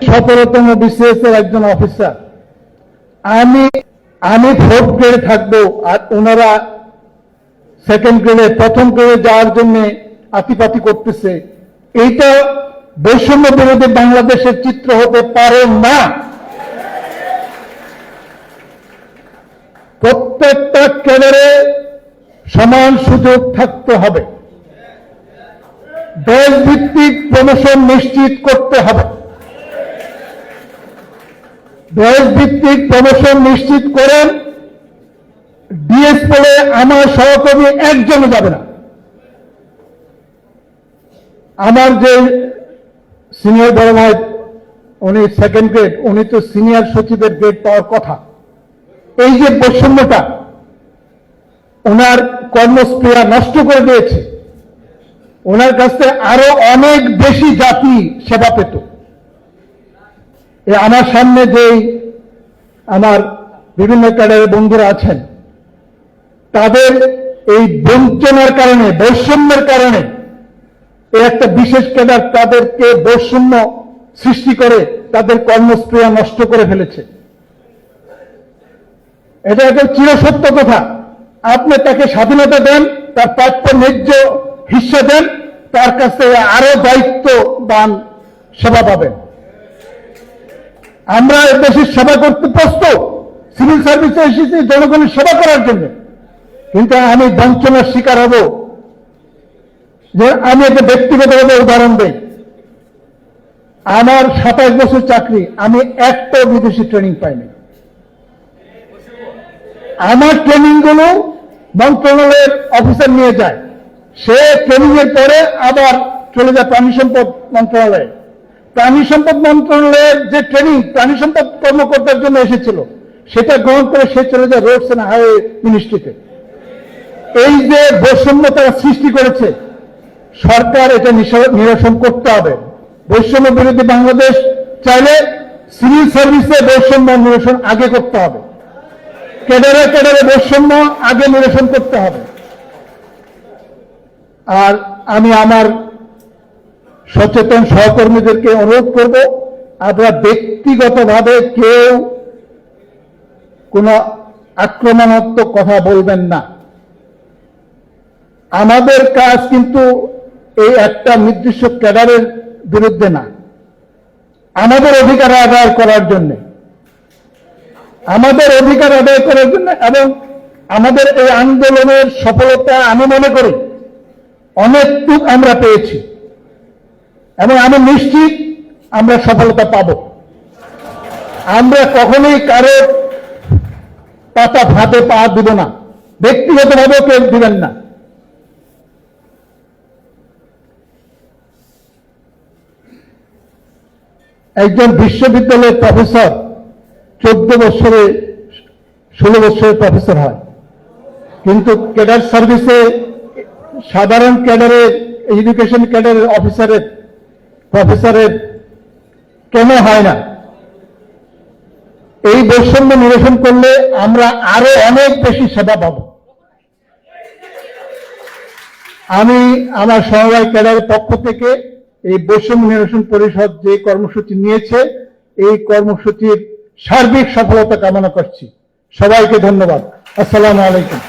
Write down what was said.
সতেরোতম বিসিএস এর একজন অফিসার। আমি আমি ফোর্থ গ্রেডে থাকব আর ওনারা সেকেন্ড গ্রেডে প্রথম গ্রেডে যাওয়ার জন্য আতিপাতি করতেছে। এইটা বৈষম্য বিরোধী বাংলাদেশের চিত্র হতে পারে না। প্রত্যেকটা ক্যাডারে সমান সুযোগ থাকতে হবে। দেশ ভিত্তিক প্রমোশন নিশ্চিত করতে হবে। দেশভিত্তিক প্রমোশন নিশ্চিত করেন, ডিএস বলে আমার সহকর্মী একজনও যাবে না। আমার যে সিনিয়র বড় ভাই, উনি সেকেন্ড গ্রেড উনি তো সিনিয়র সচিবের গ্রেড পাওয়ার কথা। এই যে বৈষম্যটা, ওনার কর্মস্প্রিয়া নষ্ট করে দিয়েছে। ওনার কাছে আরও অনেক বেশি জাতি সেবা পেত। আমার সামনে যেই আমার বিভিন্ন ক্যাডারের বন্ধুরা আছেন, তাদের এই বঞ্চনার কারণে, বৈষম্যের কারণে এই একটা বিশেষ ক্যাডার তাদেরকে বৈষম্য সৃষ্টি করে তাদের কর্মস্প্রিয়া নষ্ট করে ফেলেছে। এটা একটা চিরসত্য কথা। আপনি তাকে স্বাধীনতা দেন, তার প্রাপ্য ন্যায্য হিস্সা দেন, তার কাছ আরও দায়িত্ববান সেবা পাবেন। আমরা দেশের সেবা করতে প্রস্তুত। সিভিল সার্ভিসে এসেছি, জনগণের সেবা করার জন্য। কিন্তু আমি বঞ্চনার শিকার হব। যে আমি একটা ব্যক্তিগতভাবে উদাহরণ দেই। আমার সাতাশ বছর চাকরি, আমি একটা বিদেশি ট্রেনিং পাইনি। আমার ট্রেনিংগুলো মন্ত্রণালয়ের অফিসার নিয়ে যায়। সে ট্রেনিং এর পরে আবার চলে যায় প্রাণী সম্পদ মন্ত্রণালয়ে। প্রাণী সম্পদ মন্ত্রণালয়ের যে ট্রেনিং প্রাণী সম্পদ কর্মকর্তার জন্য এসেছিল, সেটা গ্রহণ করে সে চলে যায় রোডস অ্যান্ড হাইওয়ে মিনিস্ট্রিতে এই যে বৈষম্য তারা সৃষ্টি করেছে, সরকার এটা নিরসন করতে হবে। বৈষম্য বিরোধী বাংলাদেশ চাইলে সিভিল সার্ভিসে বৈষম্য নিরসন আগে করতে হবে। ক্যাডারে ক্যাডারে বৈষম্য আগে নিরসন করতে হবে। আর আমি আমার সচেতন সহকর্মীদেরকে অনুরোধ করব, আপনারা ব্যক্তিগতভাবে কেউ কোনো আক্রমণাত্মক কথা বলবেন না। আমাদের কাজ কিন্তু এই একটা নির্দিষ্ট ক্যাডারের বিরুদ্ধে না। আমাদের অধিকার আদায় করার জন্য। আমাদের অধিকার আদায় করার জন্য এবং আমাদের এই আন্দোলনের সফলতা আমি মনে করি, অনেকটুক আমরা পেয়েছি। এবং আমি নিশ্চিত আমরা সফলতা পাব। আমরা কখনোই কারও পাতা ফাঁদে পা দিব না। ব্যক্তিগতভাবেও কেউ দিবেন না। একজন বিশ্ববিদ্যালয়ের প্রফেসর চোদ্দ বছরে, ষোলো বছরের প্রফেসর হয়। কিন্তু ক্যাডার সার্ভিসে সাধারণ ক্যাডারের, এডুকেশন ক্যাডারের অফিসারের প্রফেসরের কেন হয় না? এই বৈষম্য নিরসন করলে আমরা আরও অনেক বেশি সেবা পাব। আমি আমার সমবায় ক্যাডারের পক্ষ থেকে এই বৈষম্য নিরসন পরিষদ যে কর্মসূচি নিয়েছে, এই কর্মসূচির সার্বিক সফলতা কামনা করছি। সবাইকে ধন্যবাদ। আসসালামু আলাইকুম।